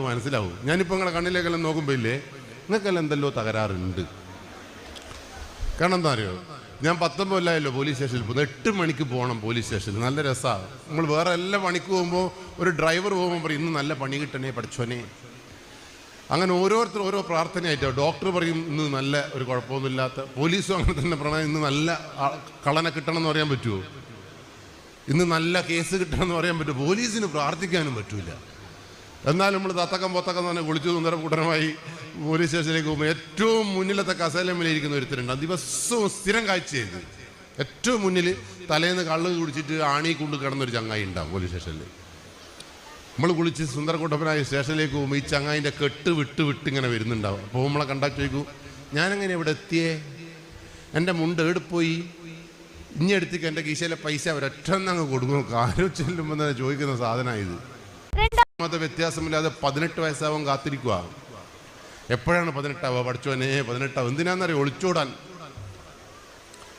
മനസ്സിലാവും. ഞാനിപ്പോൾ നിങ്ങളെ കണ്ണിലേക്കെല്ലാം നോക്കുമ്പോൾ ഇല്ലേ? നിങ്ങൾക്കെല്ലാം എന്തെല്ലോ തകരാറുണ്ട്. കാരണം എന്താ അറിയോ? ഞാൻ പത്തൊമ്പത് കൊല്ലമായല്ലോ പോലീസ് സ്റ്റേഷനിൽ പോകുന്നത്. എട്ട് മണിക്ക് പോകണം പോലീസ് സ്റ്റേഷനിൽ. നല്ല രസമാണ് നമ്മൾ വേറെ എല്ലാ പണിക്ക് പോകുമ്പോൾ ഒരു ഡ്രൈവർ പോകുമ്പോൾ പറയും ഇന്ന് നല്ല പണി കിട്ടണേ പഠിച്ചോനെ. അങ്ങനെ ഓരോരുത്തർ ഓരോ പ്രാർത്ഥനയായിട്ടോ ഡോക്ടർ പറയും ഇന്ന് നല്ല ഒരു കുഴപ്പമൊന്നുമില്ലാത്ത പോലീസും അങ്ങനെ തന്നെ പറഞ്ഞാൽ ഇന്ന് നല്ല കളന കിട്ടണം എന്ന് പറയാൻ പറ്റുമോ ഇന്ന് നല്ല കേസ് കിട്ടണം എന്ന് പറയാൻ പറ്റുമോ പോലീസിന് പ്രാർത്ഥിക്കാനും പറ്റൂല. എന്നാലും നമ്മൾ തത്തക്കം പൊത്തക്കം തന്നെ കുളിച്ചു സുന്ദര കൂട്ടനുമായി പോലീസ് സ്റ്റേഷനിലേക്ക് പോകുമ്പോൾ ഏറ്റവും മുന്നിലത്തെ കസേലമ്മയിലിരിക്കുന്ന ഒരുത്തരുണ്ട്. അത് ദിവസവും സ്ഥിരം കാഴ്ചയായിരുന്നു ഏറ്റവും മുന്നിൽ തലേന്ന് കള്ള് കുടിച്ചിട്ട് ആണി കൊണ്ട് കിടന്നൊരു ചങ്ങായി ഉണ്ടാവും പോലീസ് സ്റ്റേഷനിൽ നമ്മൾ കുളിച്ച് സുന്ദരക്കുട്ടപ്പനായി സ്റ്റേഷനിലേക്ക് പോകുമ്പോൾ ഈ ചങ്ങായിന്റെ കെട്ട് വിട്ട് വിട്ട് ഇങ്ങനെ വരുന്നുണ്ടാവും. അപ്പോൾ നമ്മളെ കണ്ടാക്ട് ചോദിക്കൂ ഞാനെങ്ങനെ ഇവിടെ എത്തിയേ? എന്റെ മുണ്ട് എടുപ്പോയി ഇനി എടുത്തേക്ക് എന്റെ കീശയിലെ പൈസ അവരൊറ്റ അങ്ങ് കൊടുക്കും. ചെല്ലുമ്പോൾ തന്നെ ചോദിക്കുന്ന സാധനമായത് മത വ്യത്യാസമില്ലാതെ പതിനെട്ട് വയസ്സാവാൻ കാത്തിരിക്കുക എപ്പോഴാണ് പതിനെട്ടാവുക പഠിച്ചോനെ പതിനെട്ടാവും. എന്തിനാന്നറിയോ? ഒളിച്ചോടാൻ.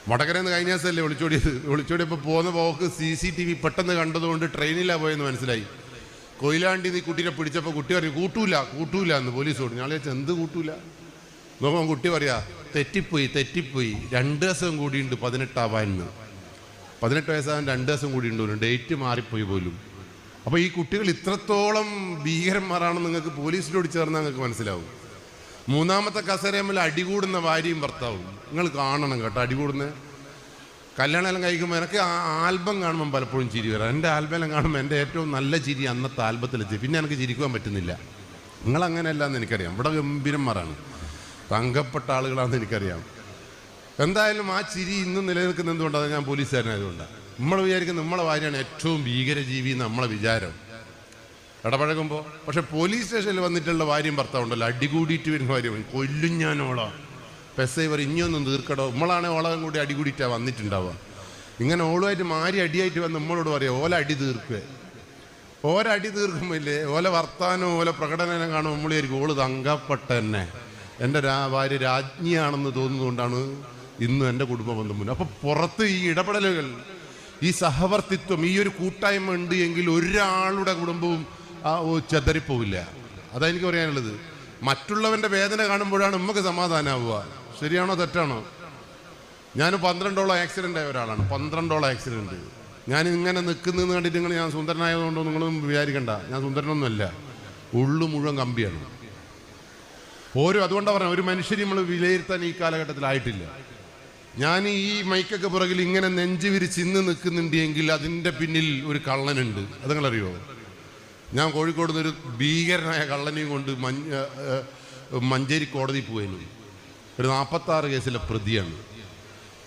വടകരന്ന് കഴിഞ്ഞ ദിവസമല്ലേ ഒളിച്ചോടിയത്? ഒളിച്ചോടിയപ്പോൾ പോകുന്ന പോക്ക് സി സി ടി വി പെട്ടെന്ന് കണ്ടതുകൊണ്ട് ട്രെയിനിലാണ് പോയെന്ന് മനസ്സിലായി. കൊയിലാണ്ടി നീ കുട്ടീനെ പിടിച്ചപ്പോൾ കുട്ടി പറയും കൂട്ടൂല കൂട്ടൂല എന്ന് പോലീസോട് ഞാൻ ചോദിച്ചാൽ എന്ത് കൂട്ടൂല? നോക്കുമ്പോൾ കുട്ടി പറയാ തെറ്റിപ്പോയി തെറ്റിപ്പോയി. രണ്ട് ദിവസം കൂടിയുണ്ട് പതിനെട്ടാവാൻ പതിനെട്ട് വയസ്സാകാൻ രണ്ട് ദിവസം കൂടിയുണ്ട് ഡേറ്റ് മാറിപ്പോയി പോലും. അപ്പോൾ ഈ കുട്ടികൾ ഇത്രത്തോളം ഭീകരന്മാരാണെന്ന് നിങ്ങൾക്ക് പോലീസിനോട് ചേർന്നാൽ നിങ്ങൾക്ക് മനസ്സിലാവും. മൂന്നാമത്തെ കസേരയമ്മൽ അടികൂടുന്ന ഭാര്യയും ഭർത്താവും. നിങ്ങൾ കാണണം കേട്ടോ അടികൂടുന്ന. കല്യാണം എല്ലാം കഴിക്കുമ്പോൾ എനിക്ക് ആ ആൽബം കാണുമ്പം പലപ്പോഴും ചിരി വരാം. എന്റെ ആൽബം എല്ലാം കാണുമ്പോൾ എന്റെ ഏറ്റവും നല്ല ചിരി അന്നത്തെ ആൽബത്തിലെത്തി. പിന്നെ എനിക്ക് ചിരിക്കുവാൻ പറ്റുന്നില്ല. നിങ്ങൾ അങ്ങനെയല്ല എന്ന് എനിക്കറിയാം. ഇവിടെ ഗംഭീരന്മാരാണ്. തങ്കപ്പെട്ട ആളുകളാണെന്ന് എനിക്കറിയാം. എന്തായാലും ആ ചിരി ഇന്നും നിലനിൽക്കുന്ന എന്തുകൊണ്ടാണ് ഞാൻ പോലീസുകാരനായതുകൊണ്ടാണ് നമ്മൾ വിചാരിക്കുന്ന നമ്മളെ ഭാര്യയാണ് ഏറ്റവും ഭീകരജീവി നമ്മളെ വിചാരം. ഇടപഴകുമ്പോൾ പക്ഷെ പോലീസ് സ്റ്റേഷനിൽ വന്നിട്ടുള്ള ഭാര്യയും ഭർത്താവുണ്ടല്ലോ അടികൂടിയിട്ട് വരുന്ന ഭാര്യ കൊല്ലും പറയും ഇനിയൊന്നും തീർക്കടോ. നമ്മളാണെ ഓളം കൂടി അടികൂടിയിട്ടാണ് വന്നിട്ടുണ്ടാവുക. ഇങ്ങനെ ഓളുമായിട്ട് മാരി അടിയായിട്ട് വന്ന് നമ്മളോട് പറയാം ഓല അടി തീർക്കുക ഓരടി ഇല്ലേ ഓല വർത്താനോ ഓല പ്രകടനം കാണുമ്പോൾ നമ്മളായിരിക്കും ഓൾ തങ്കപ്പെട്ട തന്നെ എന്റെ രാ ഭാര്യ രാജ്ഞിയാണെന്ന് തോന്നുന്നതുകൊണ്ടാണ് ഇന്നും എന്റെ കുടുംബ ബന്ധം മുന്നേ. അപ്പോൾ പുറത്ത് ഈ ഇടപെടലുകൾ ഈ സഹവർത്തിത്വം ഈ ഒരു കൂട്ടായ്മ ഉണ്ട് എങ്കിൽ ഒരാളുടെ കുടുംബവും ചെതറിപ്പോവില്ല. അതാ എനിക്ക് പറയാനുള്ളത്. മറ്റുള്ളവന്റെ വേദന കാണുമ്പോഴാണ് നമുക്ക് സമാധാനമാവുക ശരിയാണോ തെറ്റാണോ? ഞാൻ പന്ത്രണ്ടോളം ആക്സിഡന്റ് ആയ ഒരാളാണ്. പന്ത്രണ്ടോളം ആക്സിഡന്റ് ഞാൻ ഇങ്ങനെ നിൽക്കുന്നതെന്ന് കണ്ടിട്ട് നിങ്ങൾ ഞാൻ സുന്ദരനായതുകൊണ്ടോ നിങ്ങൾ വിചാരിക്കണ്ട. ഞാൻ സുന്ദരനൊന്നുമല്ല. ഉള്ളു മുഴുവൻ കമ്പിയാണ്. ഓരോ അതുകൊണ്ടാണ് പറഞ്ഞത് ഒരു മനുഷ്യരെ നമ്മൾ വിലയിരുത്താൻ ഈ കാലഘട്ടത്തിലായിട്ടില്ല. ഞാൻ ഈ മൈക്കൊക്കെ പുറകിൽ ഇങ്ങനെ നെഞ്ചു വിരിച്ച് ഇന്ന് നിൽക്കുന്നുണ്ട് എങ്കിൽ അതിന്റെ പിന്നിൽ ഒരു കള്ളനുണ്ട്. അത് നിങ്ങളറിയോ? ഞാൻ കോഴിക്കോട് നിന്നൊരു ഭീകരനായ കള്ളനെയും കൊണ്ട് മഞ്ഞ മഞ്ചേരി കോടതി പോയിരുന്നു ഒരു നാൽപ്പത്താറ് കേസിലെ പ്രതിയാണ്.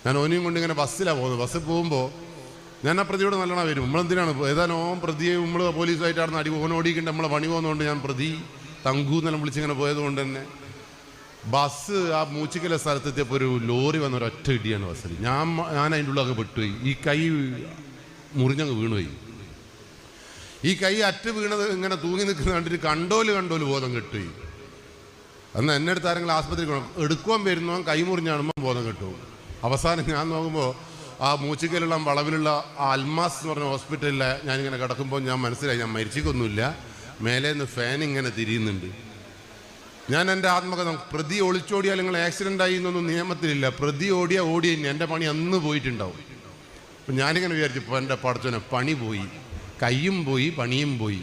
ഞാൻ ഓനെയും കൊണ്ട് ഇങ്ങനെ ബസ്സിലാണ് പോകുന്നത്. ബസ്സിൽ പോകുമ്പോൾ ഞാൻ ആ പ്രതിയോട് നല്ലോണം വരും. നമ്മളെന്തിനാണ് ഏതാനും ഓൻ പ്രതിയെ നമ്മൾ പോലീസുമായിട്ടാണ് അടി ഓൻ ഓടിക്കേണ്ട നമ്മളെ പണി പോകുന്നതുകൊണ്ട് ഞാൻ പ്രതി തങ്കു എന്നെല്ലാം വിളിച്ചിങ്ങനെ പോയതുകൊണ്ട് തന്നെ ബസ് ആ മൂച്ചിക്കല സ്ഥലത്തെത്തിയപ്പോൾ ഒരു ലോറി വന്ന ഒരു ഒറ്റ ഇടിയാണ് ബസ്സിൽ ഞാൻ ഞാൻ അതിന്റെ ഉള്ളിൽ അങ്ങ് പെട്ടുപോയി ഈ കൈ മുറിഞ്ഞങ്ങ് വീണുപോയി. ഈ കൈ അറ്റ് വീണത് ഇങ്ങനെ തൂങ്ങി നിൽക്കുന്ന കണ്ടിട്ട് കണ്ടോൽ കണ്ടോൽ ബോധം കെട്ടുപോയി. അന്ന് എന്നെ അടുത്ത് ആരെങ്കിലും ആസ്പത്രിക്ക് കൊണ്ടു എടുക്കുവാൻ വരുന്നവൻ കൈ മുറിഞ്ഞാണുമ്പോൾ ബോധം കെട്ടു അവസാനം ഞാൻ നോക്കുമ്പോൾ ആ മൂച്ചിക്കലുള്ള വളവിലുള്ള അൽമാസ് എന്ന് പറഞ്ഞ ഹോസ്പിറ്റലിൽ ഞാനിങ്ങനെ കിടക്കുമ്പോൾ ഞാൻ മനസ്സിലായി ഞാൻ മരിച്ചിക്കൊന്നുമില്ല. മേലേന്ന് ഫാൻ ഇങ്ങനെ തിരിയുന്നുണ്ട്. ഞാൻ എന്റെ ആത്മകഥ പ്രതി ഒളിച്ചോടിയാൽ നിങ്ങൾ ആക്സിഡന്റ് ആയി എന്നൊന്നും നിയമത്തിലില്ല. പ്രതി ഓടിയാൽ ഓടി എന്റെ പണി അന്ന് പോയിട്ടുണ്ടാവും. അപ്പം ഞാനിങ്ങനെ വിചാരിച്ചു ഇപ്പോൾ എന്റെ പടച്ചോനെ പണി പോയി. കയ്യും പോയി പണിയും പോയി.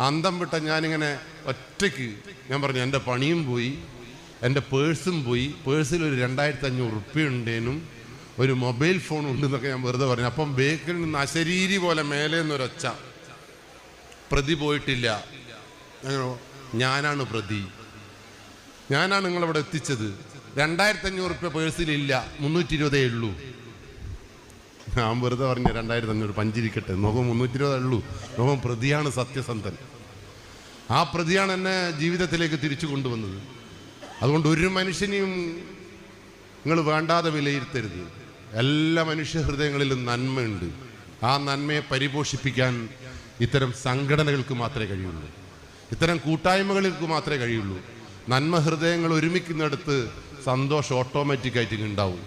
അന്തം വിട്ട ഞാനിങ്ങനെ ഒറ്റയ്ക്ക് ഞാൻ പറഞ്ഞു എന്റെ പണിയും പോയി എന്റെ പേഴ്സും പോയി. പേഴ്സിൽ ഒരു രണ്ടായിരത്തി അഞ്ഞൂറ് റുപ്യ ഉണ്ടേനും ഒരു മൊബൈൽ ഫോൺ ഉണ്ടെന്നൊക്കെ ഞാൻ വെറുതെ പറഞ്ഞു. അപ്പം ബേക്കിൽ നിന്ന് അശരീരി പോലെ മേലെ നിന്നൊരൊച്ച. പ്രതി പോയിട്ടില്ല. ഞാനാണ് പ്രതി. ഞാനാണ് നിങ്ങളവിടെ എത്തിച്ചത്. രണ്ടായിരത്തി അഞ്ഞൂറ് റുപ്യ പേഴ്സിലില്ല മുന്നൂറ്റി ഇരുപതേ ഉള്ളൂ. ഞാൻ വെറുതെ പറഞ്ഞു രണ്ടായിരത്തി അഞ്ഞൂറ് പഞ്ചിരിക്കട്ടെ. നോക്കും മുന്നൂറ്റി ഇരുപതേ ഉള്ളൂ. നോക്കും പ്രതിയാണ് സത്യസന്ധൻ. ആ പ്രതിയാണ് എന്നെ ജീവിതത്തിലേക്ക് തിരിച്ചു കൊണ്ടുവന്നത്. അതുകൊണ്ട് ഒരു മനുഷ്യനെയും നിങ്ങൾ വേണ്ടാതെ വിലയിരുത്തരുത്. എല്ലാ മനുഷ്യ ഹൃദയങ്ങളിലും നന്മയുണ്ട്. ആ നന്മയെ പരിപോഷിപ്പിക്കാൻ ഇത്തരം സംഘടനകൾക്ക് മാത്രമേ കഴിയുള്ളൂ. ഇത്തരം കൂട്ടായ്മകൾക്ക് മാത്രമേ കഴിയുള്ളൂ. നന്മ ഹൃദയങ്ങൾ ഒരുമിക്കുന്നിടത്ത് സന്തോഷം ഓട്ടോമാറ്റിക്കായിട്ട് ഉണ്ടാവും.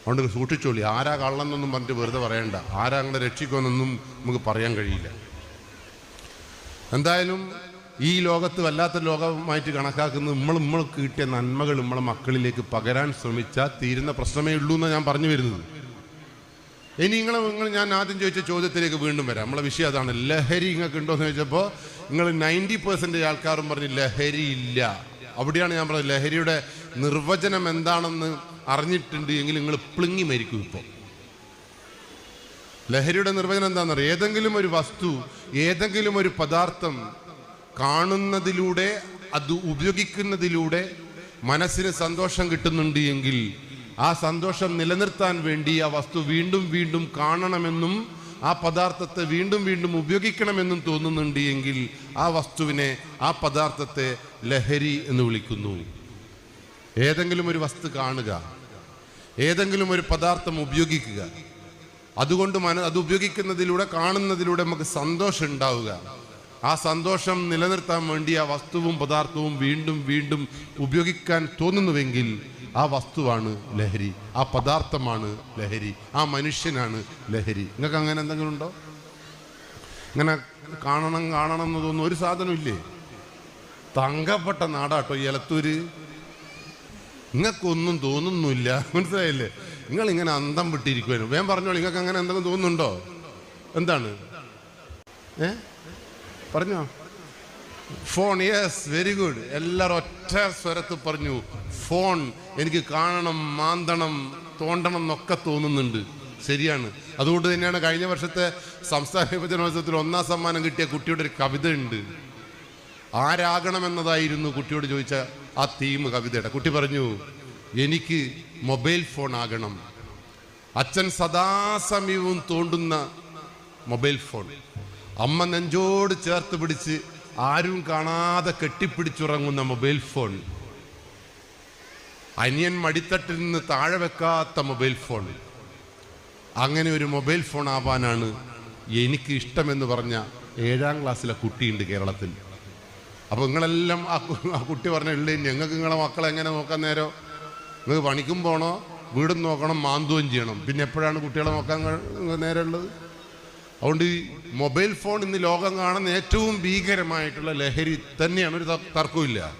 അതുകൊണ്ട് സൂക്ഷിച്ചോളി. ആരാ കള്ളെന്നൊന്നും പറഞ്ഞിട്ട് വെറുതെ പറയണ്ട. ആരാ അങ്ങനെ രക്ഷിക്കുമെന്നൊന്നും നമുക്ക് പറയാൻ കഴിയില്ല. എന്തായാലും ഈ ലോകത്ത് വല്ലാത്ത ലോകമായിട്ട് കണക്കാക്കുന്നത് നമ്മൾ നമ്മൾ കിട്ടിയ നന്മകൾ നമ്മളെ മക്കളിലേക്ക് പകരാൻ ശ്രമിച്ചാൽ തീരുന്ന പ്രശ്നമേ ഉള്ളൂ എന്നാണ് ഞാൻ പറഞ്ഞു വരുന്നത്. ഇനി നിങ്ങൾ നിങ്ങൾ ഞാൻ ആദ്യം ചോദിച്ച ചോദ്യത്തിലേക്ക് വീണ്ടും വരാം. നമ്മളെ വിഷയം അതാണ്. ലഹരി നിങ്ങൾക്ക് ഉണ്ടോ എന്ന് ചോദിച്ചപ്പോൾ നിങ്ങൾ നയന്റി പെർസെന്റേജ് ആൾക്കാരും പറഞ്ഞ് ലഹരി ഇല്ല. അവിടെയാണ് ഞാൻ പറഞ്ഞത് ലഹരിയുടെ നിർവചനം എന്താണെന്ന് അറിഞ്ഞിട്ടുണ്ട് എങ്കിൽ നിങ്ങൾ പ്ലിങ്ങി മരിക്കും ഇപ്പോൾ ലഹരിയുടെ നിർവചനം എന്താണെന്നറിയോ? ഏതെങ്കിലും ഒരു വസ്തു ഏതെങ്കിലും ഒരു പദാർത്ഥം കാണുന്നതിലൂടെ അത് ഉപയോഗിക്കുന്നതിലൂടെ മനസ്സിന് സന്തോഷം കിട്ടുന്നുണ്ട് എങ്കിൽ ആ സന്തോഷം നിലനിർത്താൻ വേണ്ടി ആ വസ്തു വീണ്ടും വീണ്ടും കാണണമെന്നും ആ പദാർത്ഥത്തെ വീണ്ടും വീണ്ടും ഉപയോഗിക്കണമെന്നും തോന്നുന്നുണ്ട് എങ്കിൽ ആ വസ്തുവിനെ ആ പദാർത്ഥത്തെ ലഹരി എന്ന് വിളിക്കുന്നു. ഏതെങ്കിലും ഒരു വസ്തു കാണുക ഏതെങ്കിലും ഒരു പദാർത്ഥം ഉപയോഗിക്കുക അതുകൊണ്ട് മന അത് ഉപയോഗിക്കുന്നതിലൂടെ കാണുന്നതിലൂടെ നമുക്ക് സന്തോഷം ഉണ്ടാവുക. ആ സന്തോഷം നിലനിർത്താൻ വേണ്ടി ആ വസ്തുവും പദാർത്ഥവും വീണ്ടും വീണ്ടും ഉപയോഗിക്കാൻ തോന്നുന്നുവെങ്കിൽ ആ വസ്തുവാണ് ലഹരി ആ പദാർത്ഥമാണ് ലഹരി ആ മനുഷ്യനാണ് ലഹരി. നിങ്ങൾക്ക് അങ്ങനെ എന്തെങ്കിലും ഉണ്ടോ? ഇങ്ങനെ കാണണം കാണണം എന്ന് തോന്നുന്നു ഒരു സാധനമില്ലേ തങ്കപ്പെട്ട നാടാട്ടോ എലത്തൂര്. നിങ്ങൾക്കൊന്നും തോന്നുന്നില്ല. മനസ്സിലായില്ലേ? നിങ്ങൾ ഇങ്ങനെ അന്തം വിട്ടിരിക്കുവാനും വേം പറഞ്ഞോളൂ നിങ്ങൾക്ക് അങ്ങനെ എന്തെങ്കിലും തോന്നുന്നുണ്ടോ? എന്താണ്? ഏ? പറഞ്ഞോ. ഫോൺ യെസ് വെരി ഗുഡ് എല്ലാവരും ഒറ്റ സ്വരത്ത് പറഞ്ഞു ഫോൺ എനിക്ക് കാണണം മാന്തണം തോണ്ടണം എന്നൊക്കെ തോന്നുന്നുണ്ട്. ശരിയാണ്. അതുകൊണ്ട് തന്നെയാണ് കഴിഞ്ഞ വർഷത്തെ സംസ്ഥാന വിഭജനോത്സവത്തിൽ ഒന്നാം സമ്മാനം കിട്ടിയ കുട്ടിയുടെ ഒരു കവിത ഉണ്ട്. ആരാകണമെന്നതായിരുന്നു കുട്ടിയോട് ചോദിച്ച ആ തീം കവിതയുടെ. കുട്ടി പറഞ്ഞു എനിക്ക് മൊബൈൽ ഫോൺ ആകണം. അച്ഛൻ സദാസമയവും തോണ്ടുന്ന മൊബൈൽ ഫോൺ. അമ്മ നെഞ്ചോട് ചേർത്ത് പിടിച്ച് ആരും കാണാതെ കെട്ടിപ്പിടിച്ചുറങ്ങുന്ന മൊബൈൽ ഫോൺ. അനിയൻ മടിത്തട്ടിൽ നിന്ന് താഴെ വെക്കാത്ത മൊബൈൽ ഫോൺ. അങ്ങനെ ഒരു മൊബൈൽ ഫോൺ ആവാനാണ് എനിക്ക് ഇഷ്ടമെന്ന് പറഞ്ഞ ഏഴാം ക്ലാസ്സിലെ കുട്ടിയുണ്ട് കേരളത്തിൽ. അപ്പോൾ നിങ്ങളെല്ലാം ആ കുട്ടി പറഞ്ഞ ഉള്ളേ ഞങ്ങൾക്ക് നിങ്ങളെ മക്കളെ എങ്ങനെ നോക്കാൻ നേരോ? നിങ്ങൾക്ക് പണിക്കും പോകണോ വീടും നോക്കണം മാന്തുകയും ചെയ്യണം. പിന്നെ എപ്പോഴാണ് കുട്ടികളെ നോക്കാൻ നേരമുള്ളത് അതുകൊണ്ട് ഈ മൊബൈൽ ഫോൺ ഇന്ന് ലോകം കാണുന്ന ഏറ്റവും ഭീകരമായിട്ടുള്ള ലഹരി തന്നെയാണ് ഒരു തർക്കമില്ല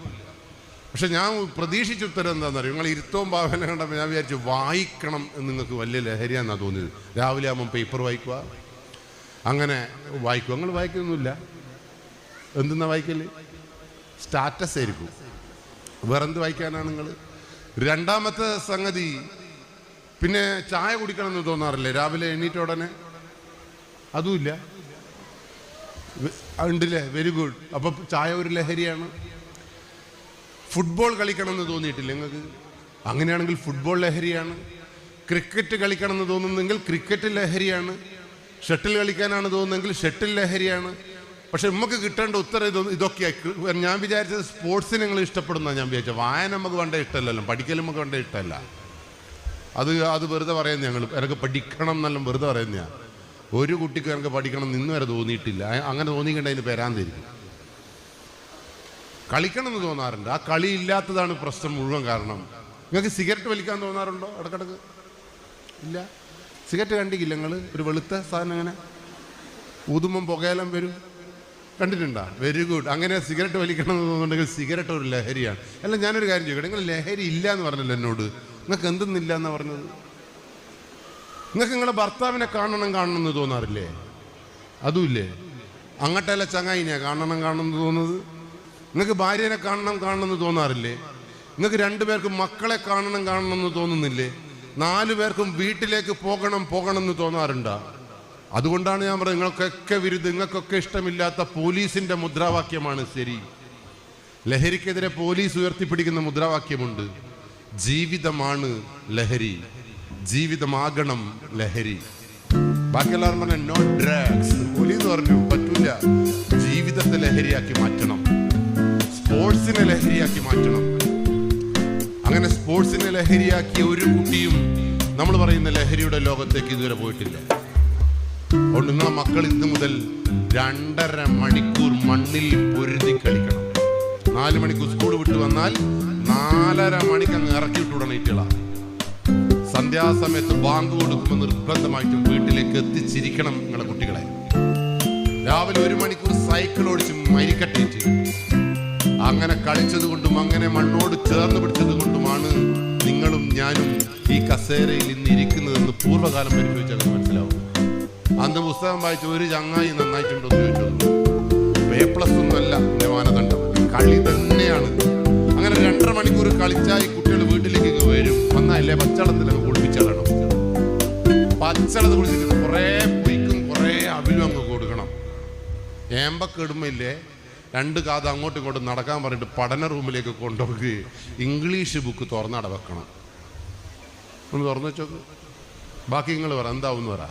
പക്ഷെ ഞാൻ പ്രതീക്ഷിച്ച ഉത്തരം എന്താണെന്ന് അറിയാം നിങ്ങൾ ഇരുത്തവും ഭാവന കണ്ടപ്പോൾ ഞാൻ വിചാരിച്ചു വായിക്കണം എന്ന് നിങ്ങൾക്ക് വലിയ ലഹരിയാണെന്നാണ് തോന്നിയത്. രാവിലെ ആകുമ്പം പേപ്പർ വായിക്കുക. അങ്ങനെ വായിക്കുക. നിങ്ങൾ വായിക്കുന്നൊന്നുമില്ല. എന്തെന്നാ വായിക്കൽ? സ്റ്റാറ്റസ് ആയിരിക്കും. വേറെന്ത് വായിക്കാനാണ് നിങ്ങൾ? രണ്ടാമത്തെ സംഗതി പിന്നെ ചായ കുടിക്കണം എന്ന് തോന്നാറില്ലേ? രാവിലെ എണീറ്റ ഉടനെ അതുമില്ല. ഉണ്ടല്ലേ വെരി ഗുഡ് അപ്പൊ ചായ ഒരു ലഹരിയാണ്. ഫുട്ബോൾ കളിക്കണമെന്ന് തോന്നിയിട്ടില്ല നിങ്ങൾക്ക്? അങ്ങനെയാണെങ്കിൽ ഫുട്ബോൾ ലഹരിയാണ്. ക്രിക്കറ്റ് കളിക്കണമെന്ന് തോന്നുന്നെങ്കിൽ ക്രിക്കറ്റ് ലഹരിയാണ്. ഷട്ടിൽ കളിക്കാനാണ് തോന്നുന്നെങ്കിൽ ഷട്ടിൽ ലഹരിയാണ്. പക്ഷെ നമുക്ക് കിട്ടേണ്ട ഉത്തരം ഇതൊന്നും ഇതൊക്കെയാണ് ഞാൻ വിചാരിച്ചത് സ്പോർട്സിന് നിങ്ങൾ ഇഷ്ടപ്പെടുന്ന ഞാൻ വിചാരിച്ചത് വായന നമുക്ക് വേണ്ട ഇഷ്ടമല്ലല്ലോ. പഠിക്കൽ നമുക്ക് വേണ്ട ഇഷ്ടമല്ല. അത് അത് വെറുതെ പറയുന്നത് ഞങ്ങൾ എനിക്ക് പഠിക്കണം എന്നെല്ലാം വെറുതെ പറയുന്നതാണ് ഒരു കുട്ടിക്ക് ഞങ്ങൾക്ക് പഠിക്കണം എന്ന് ഇന്ന് വരെ തോന്നിയിട്ടില്ല അങ്ങനെ തോന്നിക്കേണ്ട അതിന് പെരാന്തിരിക്കും കളിക്കണം എന്ന് തോന്നാറുണ്ട്. ആ കളി ഇല്ലാത്തതാണ് പ്രശ്നം മുഴുവൻ കാരണം. നിങ്ങൾക്ക് സിഗരറ്റ് വലിക്കാൻ തോന്നാറുണ്ടോ ഇടക്കിടക്ക്? ഇല്ല. സിഗരറ്റ് കണ്ടിക്കില്ല നിങ്ങൾ ഒരു വെളുത്ത സാധനം അങ്ങനെ? ഊതുമ്പം പുകയെല്ലാം വരും. കണ്ടിട്ടുണ്ടോ? വെരി ഗുഡ് അങ്ങനെ സിഗരറ്റ് വലിക്കണം എന്ന് തോന്നുന്നുണ്ടെങ്കിൽ സിഗരറ്റ് ഒരു ലഹരിയാണ്. അല്ല ഞാനൊരു കാര്യം ചോദിക്കട്ടെ? നിങ്ങൾ ലഹരി ഇല്ല എന്ന് പറഞ്ഞല്ലോ എന്നോട്. നിങ്ങൾക്ക് എന്തെന്നില്ല എന്നാ പറഞ്ഞത്? നിങ്ങൾക്ക് നിങ്ങളെ ഭർത്താവിനെ കാണണം കാണണം എന്ന് തോന്നാറില്ലേ? അതുമില്ലേ? അങ്ങട്ടല്ല ചങ്ങായിനെ കാണണം കാണണം എന്ന് തോന്നുന്നത്? നിങ്ങൾക്ക് ഭാര്യനെ കാണണം കാണണം എന്ന് തോന്നാറില്ലേ? നിങ്ങൾക്ക് രണ്ടുപേർക്കും മക്കളെ കാണണം കാണണം എന്ന് തോന്നുന്നില്ലേ? നാലു പേർക്കും വീട്ടിലേക്ക് പോകണം പോകണം എന്ന് തോന്നാറുണ്ടോ? അതുകൊണ്ടാണ് ഞാൻ പറയുന്നത് നിങ്ങൾക്കൊക്കെ വിരുദ്ധ നിങ്ങൾക്കൊക്കെ ഇഷ്ടമില്ലാത്ത പോലീസിന്റെ മുദ്രാവാക്യമാണ് ശരി. ലഹരിക്കെതിരെ പോലീസ് ഉയർത്തിപ്പിടിക്കുന്ന മുദ്രാവാക്യമുണ്ട്. ജീവിതമാണ് ലഹരി. ജീവിതമാകണം ലഹരി. ബാക്കിയെല്ലാവരും പറഞ്ഞ നോ ഡ്രഗ്സ് പോലീസ് പറഞ്ഞു പറ്റൂല. ജീവിതത്തെ ലഹരിയാക്കി മാറ്റണം. സ്പോർട്സിനെ ലഹരിയാക്കി മാറ്റണം. അങ്ങനെ സ്പോർട്സിനെ ലഹരിയാക്കിയ ഒരു കുട്ടിയും നമ്മൾ പറയുന്ന ലഹരിയുടെ ലോകത്തേക്ക് ഇതുവരെ പോയിട്ടില്ല. അതുകൊണ്ട് നിങ്ങളെ മക്കൾ ഇന്ന് മുതൽ രണ്ടര മണിക്കൂർ മണ്ണിൽ പൊരുതി കളിക്കണം. നാല് മണിക്കൂർ സ്കൂൾ വിട്ട് വന്നാൽ നാലര മണിക്ക് അങ്ങ് ഇറക്കി വിട്ടുവിടണം ഇറ്റളാ സന്ധ്യാസമയത്ത് ബാങ്ക് കൊടുക്കുമ്പോൾ നിർബന്ധമായിട്ടും വീട്ടിലേക്ക് എത്തിച്ചിരിക്കണം നിങ്ങളെ കുട്ടികളെ. രാവിലെ ഒരു മണിക്കൂർ സൈക്കിൾ ഓടിച്ച് മരിക്കട്ടേറ്റ് അങ്ങനെ കളിച്ചത് കൊണ്ടും അങ്ങനെ മണ്ണോട് ചേർന്ന് പിടിച്ചത് കൊണ്ടുമാണ് നിങ്ങളും ഞാനും ഈ കസേരയിൽ ഇന്ന് ഇരിക്കുന്നതെന്ന് പൂർവകാലം പരിശോധിച്ചാൽ മനസ്സിലാവും. അന്ന് പുസ്തകം വായിച്ച ഒരു ചങ്ങായി നന്നായിട്ടുണ്ടോ എന്ന് ചോദിച്ചു. എ പ്ലസ് ഒന്നുമല്ല എന്റെ മാനദണ്ഡം. കളി തന്നെയാണ്. അങ്ങനെ രണ്ടര മണിക്കൂർ കളിച്ചാൽ ഈ കുട്ടികൾ വരും പച്ചളത്തിലൊക്കെ കുളിപ്പിച്ചാളണം പച്ചവെള്ളത്തിൽ കുളിച്ചിട്ട് കുറേ പൊയ്ക്കും കുറേ അവിലും അങ്ങ് കൊടുക്കണം. ഏമ്പൊക്കെ ഇടുമ്പില്ലേ രണ്ട് കാത് അങ്ങോട്ടും ഇങ്ങോട്ടും നടക്കാൻ പറഞ്ഞിട്ട് പഠന റൂമിലേക്ക് കൊണ്ടുപോയി ഇംഗ്ലീഷ് ബുക്ക് തുറന്നട വെക്കണം ഒന്ന് തുറന്നു വെച്ചോക്ക്. ബാക്കി നിങ്ങൾ പറ എന്താവും പറ.